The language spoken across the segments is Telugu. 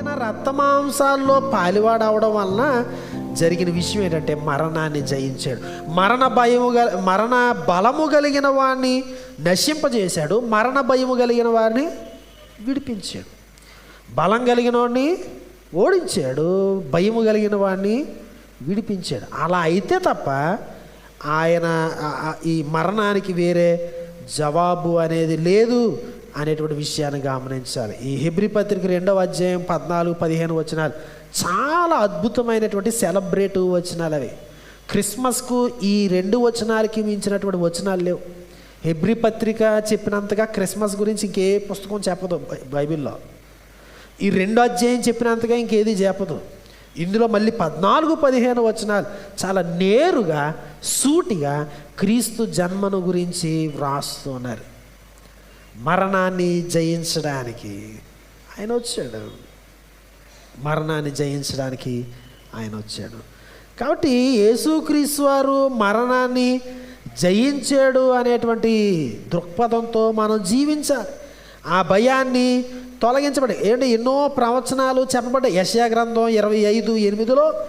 ఆయన రక్తమాంసాల్లో పాలివాడు అవడం వలన జరిగిన విషయం ఏంటంటే మరణాన్ని జయించాడు. మరణ భయము గల మరణ బలము కలిగిన వాడిని నశింపజేశాడు. మరణ భయము కలిగిన వారిని విడిపించాడు. బలం కలిగిన వాడిని ఓడించాడు. భయము కలిగిన వాడిని విడిపించాడు. అలా అయితే తప్ప ఆయన ఈ మరణానికి వేరే జవాబు అనేది లేదు. అనేటువంటి విషయాన్ని గమనించాలి. ఈ హెబ్రి పత్రిక రెండవ అధ్యాయం పద్నాలుగు పదిహేను వచనాలు చాలా అద్భుతమైనటువంటి సెలబ్రేటివ్ వచనాలు అవి. క్రిస్మస్కు ఈ రెండు వచనాలకి మించినటువంటి వచనాలు లేవు. హెబ్రి పత్రిక చెప్పినంతగా క్రిస్మస్ గురించి ఇంకే పుస్తకం చెప్పదు బై- బైబిల్లో. ఈ రెండో అధ్యాయం చెప్పినంతగా ఇంకేది చెప్పదు. ఇందులో మళ్ళీ పద్నాలుగు పదిహేను వచనాలు చాలా నేరుగా సూటిగా క్రీస్తు జన్మను గురించి వ్రాస్తున్నారు. మరణాన్ని జయించడానికి ఆయన వచ్చాడు. మరణాన్ని జయించడానికి ఆయన వచ్చాడు. కాబట్టి యేసుక్రీస్తు వారు మరణాన్ని జయించాడు అనేటువంటి దృక్పథంతో మనం జీవించాలి. ఆ భయాన్ని తొలగించబడి ఏంటి? ఎన్నో ప్రవచనాలు చెప్పబడ్డాయి యశా గ్రంథం ఇరవై ఐదు ఎనిమిదిలో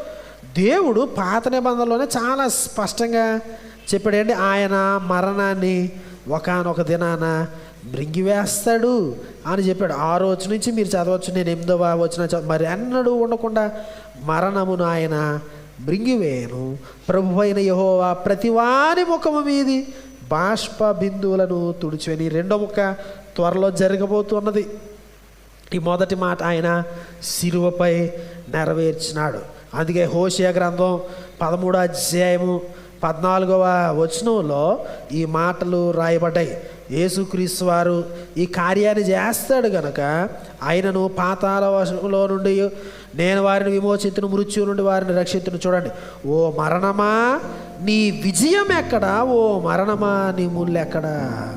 దేవుడు పాత నిబంధనలోనే చాలా స్పష్టంగా చెప్పాడు. ఏంటి? ఆయన మరణాన్ని ఒకనొక దినాన మృంగివేస్తాడు అని చెప్పాడు. ఆ రోజు నుంచి మీరు చదవచ్చు నేను ఎనిమిదవ వచ్చిన చదువు మరి అన్నడు ఉండకుండా మరణమును ఆయన మృంగివేయను. ప్రభు అయిన యహోవా ప్రతివాని ముఖము మీది బాష్ప బిందువులను తుడిచివని. రెండో ముక్క త్వరలో జరగబోతున్నది. ఈ మొదటి మాట ఆయన శిలువపై నెరవేర్చినాడు. అందుకే హోషియా గ్రంథం పదమూడో అధ్యాయము పద్నాలుగవ వచనంలో ఈ మాటలు రాయబడ్డాయి. యేసుక్రీస్తు వారు ఈ కార్యాన్ని చేస్తాడు గనక ఆయనను పాతాల వశంలో నుండి నేను వారిని విమోచితును మృత్యు నుండి వారిని రక్షితును చూడండి. ఓ మరణమా? నీ విజయం ఎక్కడా? ఓ మరణమా? నీ ముళ్ళు ఎక్కడా?